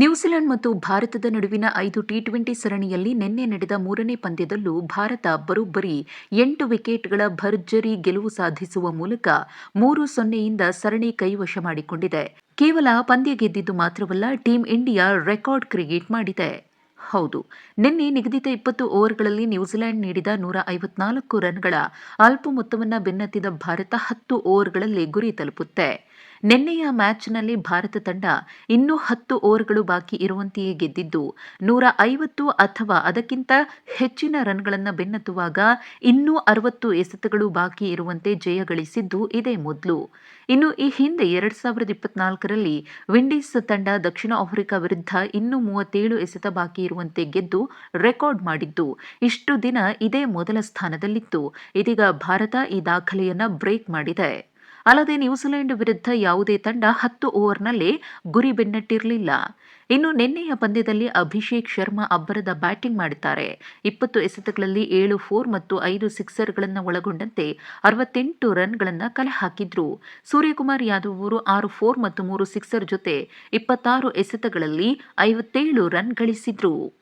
New Zealand ಮತ್ತು ಭಾರತದ ನಡುವಿನ ಐದು ಟಿ ಟ್ವೆಂಟಿ ಸರಣಿಯಲ್ಲಿ ನಿನ್ನೆ ನಡೆದ ಮೂರನೇ ಪಂದ್ಯದಲ್ಲೂ ಭಾರತ ಬರೋಬ್ಬರಿ ಎಂಟು ವಿಕೆಟ್ಗಳ ಭರ್ಜರಿ ಗೆಲುವು ಸಾಧಿಸುವ ಮೂಲಕ ಮೂರು ಸೊನ್ನೆಯಿಂದ ಸರಣಿ ಕೈವಶ ಮಾಡಿಕೊಂಡಿದೆ. ಕೇವಲ ಪಂದ್ಯ ಗೆದ್ದಿದ್ದು ಮಾತ್ರವಲ್ಲ, ಟೀಂ ಇಂಡಿಯಾ ರೆಕಾರ್ಡ್ ಕ್ರಿಯೇಟ್ ಮಾಡಿದೆ. ಹೌದು, ನಿನ್ನೆ ನಿಗದಿತ ಇಪ್ಪತ್ತು ಓವರ್ಗಳಲ್ಲಿ ನ್ಯೂಜಿಲೆಂಡ್ ನೀಡಿದ ನೂರ ಐವತ್ನಾಲ್ಕು ರನ್ಗಳ ಅಲ್ಪ ಮೊತ್ತವನ್ನು ಬೆನ್ನತ್ತಿದ ಭಾರತ ಹತ್ತು ಓವರ್ಗಳಲ್ಲಿ ಗುರಿ ತಲುಪುತ್ತೆ. ನಿನ್ನೆಯ ಮ್ಯಾಚ್ನಲ್ಲಿ ಭಾರತ ತಂಡ ಇನ್ನೂ ಹತ್ತು ಓವರ್ಗಳು ಬಾಕಿ ಇರುವಂತೆಯೇ ಗೆದ್ದಿದ್ದು, ನೂರ ಐವತ್ತು ಅಥವಾ ಅದಕ್ಕಿಂತ ಹೆಚ್ಚಿನ ರನ್ಗಳನ್ನು ಬೆನ್ನತ್ತುವಾಗ ಇನ್ನೂ ಅರವತ್ತು ಎಸೆತಗಳು ಬಾಕಿ ಇರುವಂತೆ ಜಯ ಗಳಿಸಿದ್ದು ಇದೇ ಮೊದಲು. ಇನ್ನು ಈ ಹಿಂದೆ ಎರಡ್ ಸಾವಿರದ ಇಪ್ಪತ್ನಾಲ್ಕರಲ್ಲಿ ವಿಂಡೀಸ್ ತಂಡ ದಕ್ಷಿಣ ಆಫ್ರಿಕಾ ವಿರುದ್ಧ ಇನ್ನೂ ಮೂವತ್ತೇಳು ಎಸೆತ ಬಾಕಿ ಇರುವಂತೆ ಗೆದ್ದು ರೆಕಾರ್ಡ್ ಮಾಡಿದ್ದು, ಇಷ್ಟು ದಿನ ಇದೇ ಮೊದಲ ಸ್ಥಾನದಲ್ಲಿತ್ತು. ಇದೀಗ ಭಾರತ ಈ ದಾಖಲೆಯನ್ನು ಬ್ರೇಕ್ ಮಾಡಿದೆ. ಅಲ್ಲದೆ ನ್ಯೂಜಿಲೆಂಡ್ ವಿರುದ್ಧ ಯಾವುದೇ ತಂಡ ಹತ್ತು ಓವರ್ನಲ್ಲಿ ಗುರಿ ಬೆನ್ನಟ್ಟಿರಲಿಲ್ಲ. ಇನ್ನು ನಿನ್ನೆಯ ಪಂದ್ಯದಲ್ಲಿ ಅಭಿಷೇಕ್ ಶರ್ಮಾ ಅಬ್ಬರದ ಬ್ಯಾಟಿಂಗ್ ಮಾಡಿದ್ದಾರೆ. ಇಪ್ಪತ್ತು ಎಸೆತಗಳಲ್ಲಿ ಏಳು, ಫೋರ್ ಮತ್ತು ಐದು ಸಿಕ್ಸರ್ಗಳನ್ನು ಒಳಗೊಂಡಂತೆ ಅರವತ್ತೆಂಟು ರನ್ಗಳನ್ನು ಕಲೆ ಹಾಕಿದ್ರು. ಸೂರ್ಯಕುಮಾರ್ ಯಾದವ್ ಅವರು ಆರು, ಫೋರ್ ಮತ್ತು ಮೂರು ಸಿಕ್ಸರ್ ಜೊತೆ ಇಪ್ಪತ್ತಾರು ಎಸೆತಗಳಲ್ಲಿ ಐವತ್ತೇಳು ರನ್ ಗಳಿಸಿದ್ರು.